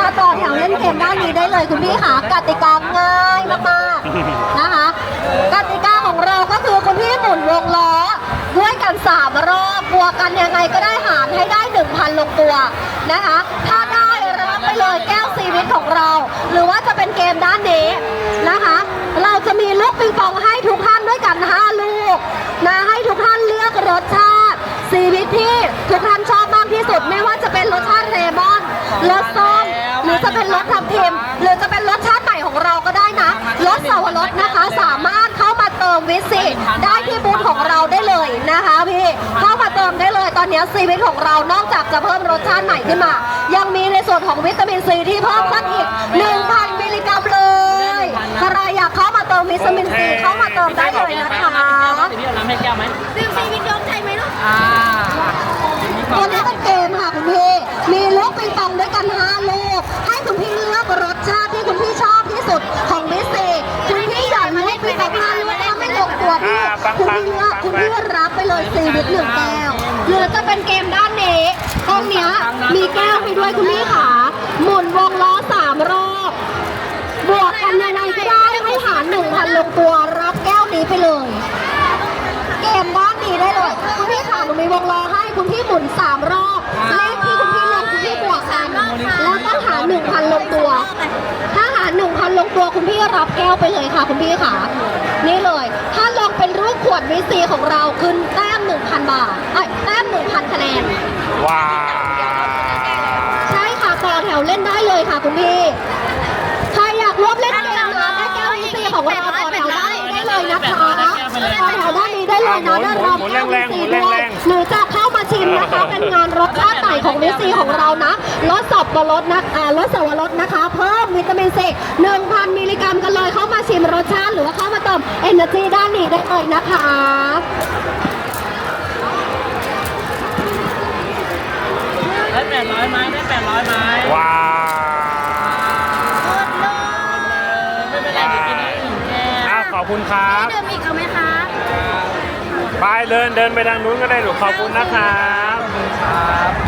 มาต่อแถวเล่นเกมด้านนี้ได้เลยคุณพี่ค่ะกติกาง่ายมากๆนะคะกติกาของเราก็คือคุณพี่หมุนวงล้อด้วยกันสามรอบ บวกกันยังไงก็ได้หารให้ได้ 1,000 ลงตัวนะคะ ถ้าได้รับไปเลยแก้วซีวิตของเรา หรือว่าจะเป็นเกมด้านนี้นะคะ เราจะมีลูกปิงปองให้ทุกท่านด้วยกัน 5 ลูกนะให้ทุกท่านเลือกรสชาติซีวิตที่ทุกท่านชอบมากที่สุด ไม่ว่าจะเป็นรสชาติเรมอนรสส้ม รือจะเป็นรสทับทิมหรือจะเป็นรสชาติใหม่ของเราก็ได้นะรสสาวรสนะคะ สามารถเข้ามาเติมวิตซีได้ที่บูธของเราได้เลยนะคะพี่เข้ามาเติมได้เลยตอนนี้ซีวิตของเรานอกจากจะเพิ่มรสชาติใหม่ขึ้นมา ยังมีในส่วนของวิตามินซีที่เพิ่มขึ้นอีก 1,000 มิลลิกรัมเลยใครอยากเข้ามาเติมวิตามินซีเข้ามาเติมได้เลยนะคะ รสชาติที่คุณพี่ชอบที่สุดของมิสซีคุณพี่หย่อนลูกปิงปอง5ลูกถ้าไม่ลงตัวพี่คุณพี่เลือกคุณพี่รับไปเลยซีวิตหนึ่งแก้วหรือจะเป็นเกมด้านนี้ตรงเนี้ยมีแก้วให้ด้วยคุณพี่ขาหมุนวงล้อสามรอบบวกกันยังไงก็ได้ให้หารหนึ่งพันลงตัวรับแก้วนี้ไปเลยเกมด้านนี้ได้เลยคุณพี่ขาหนูมีวงล้อให้คุณพี่หมุนสามรอบ เลขที่คุณพี่ลงคุณพี่บวกกันแล้วต้องหาหนึ่งพันลงตัว ถ้าหาหนึ่งพันลงตัวคุณพี่รับแก้วไปเลยค่ะ คุณพี่ขานี่เลย ถ้าลงเป็นรูปขวดวิซีของเราขึ้นแต้มหนึ่งพันบาทเอ้ยแต้มหนึ่งพันคะแนน ว้าวใช่ค่ะต่อแถวเล่นได้เลยค่ะ คุณพี่ ใครอยากร่วมเล่นเกมนะได้แก้ววิซีของเราต่อแถวด้านนี้ได้เลยนะคะต่อแถวด้านนี้ได้เลยนะได้รับแก้ววิซีด้วยหรือจะเข้า มนะคะเป็นงานรสชาติใหม่ของวิซีของเรานะรสสับปะรดนะอ่ารสสวรสนะคะ เพิ่มวิตามินซี1,000มิลลิกรัมกันเลยเข้ามาชิมรสชาติหรือว่าเข้ามาเติมเอเนอร์จีด้านนี้ได้เลยนะคะได้แปดร้อยไม้ได้แปดร้อยไม้ว้าวไม่เป็นไรเดี๋ยวกินได้หนึ่งแก้วอ่ขอบคุณครับเดิมอีกเอาไหมคะ ไปเดินเดินไปทางนู้นก็ได้หนูขอบคุณนะครับ